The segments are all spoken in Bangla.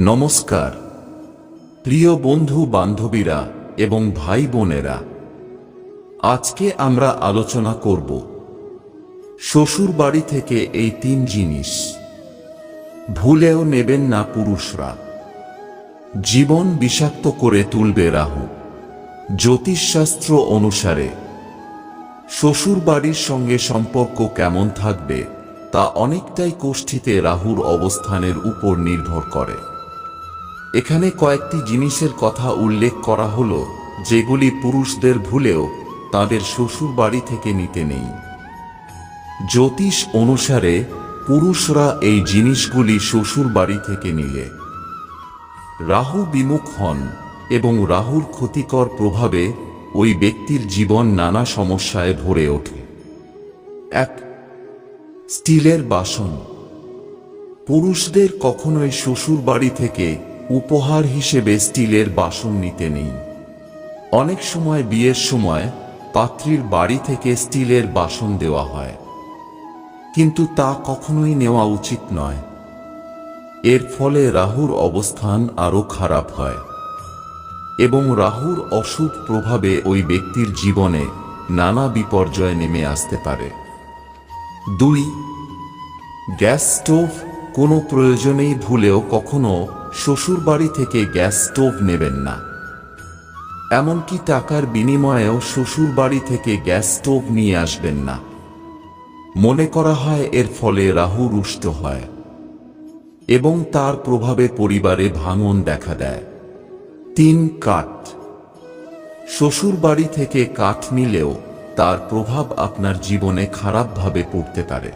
নমস্কার। প্রিয় বন্ধু বান্ধবীরা এবং ভাই বোনেরা, আজকে আমরা আলোচনা করব শ্বশুর বাড়ি থেকে এই তিন জিনিস। ভুলেও নেবেন না পুরুষরা। জীবন বিষাক্ত করে তুলবে রাহু। জ্যোতিষশাস্ত্র অনুসারে, শ্বশুর বাড়ির সঙ্গে সম্পর্ক কেমন থাকবে তা অনেকটাই কোষ্ঠীতে রাহুর অবস্থানের উপর নির্ভর করে। এখানে কয়েকটি জিনিসের কথা উল্লেখ করা হলো, যেগুলি পুরুষদের ভুলেও তাদের শ্বশুর বাড়ি থেকে নিতে নেই। জ্যোতিষ অনুসারে, পুরুষরা এই জিনিসগুলি শ্বশুর বাড়ি থেকে নিলে। রাহু বিমুখ হন এবং রাহুর ক্ষতিকর প্রভাবে ওই ব্যক্তির জীবন নানা সমস্যায় ভরে ওঠে। এক, স্টিলের বাসন। পুরুষদের কখনোই শ্বশুর বাড়ি থেকে উপহার হিসেবে স্টিলের বাসন নিতে নেই। অনেক সময় বিয়ের সময় পাত্রীর বাড়ি থেকে স্টিলের বাসন দেওয়া হয়। কিন্তু তা কখনোই নেওয়া উচিত নয়। এর ফলে রাহুর অবস্থান আরও খারাপ হয় এবং রাহুর অশুভ প্রভাবে ওই ব্যক্তির জীবনে নানা বিপর্যয় নেমে আসতে পারে। দুই, গ্যাস স্টোভ কোনো প্রয়োজনেই ভুলেও কখনো শ্বশুর বাড়ি থেকে গ্যাস স্টোভ নেবেন না। এমনকি টাকার বিনিময়েও শ্বশুর বাড়ি থেকে গ্যাস স্টোভ নিয়ে আসবেন না। মনে করা হয় এর ফলে রাহু রুষ্ট হয় এবং তার প্রভাবে পরিবারে ভাঙন দেখা দেয়। তিন কাঠ। শ্বশুর বাড়ি থেকে কাঠ নিলেও তার প্রভাব আপনার জীবনে খারাপভাবে পড়তে পারে।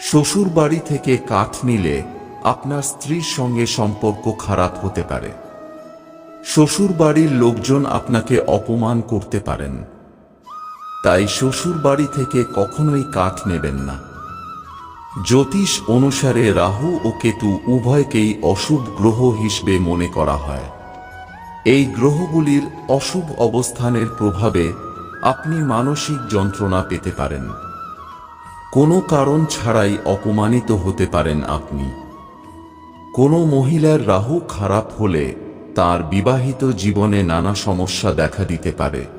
শ্বশুর বাড়ি থেকে কাঠ নিলে আপনার স্ত্রীর সঙ্গে সম্পর্ক খারাপ হতে পারে। শ্বশুর বাড়ির লোকজন আপনাকে অপমান করতে পারেন। তাই শ্বশুর বাড়ি থেকে কখনোই কাঠ নেবেন না। জ্যোতিষ অনুসারে রাহু ও কেতু উভয়কেই অশুভ গ্রহ হিসেবে মনে করা হয়। এই গ্রহগুলির অশুভ অবস্থানের প্রভাবে আপনি মানসিক যন্ত্রণা পেতে পারেন। কোনো কারণ ছাড়াই অপমানিত হতে পারেন আপনি। কোনো মহিলার রাহু খারাপ হলে তার বিবাহিত জীবনে নানা সমস্যা দেখা দিতে পারে।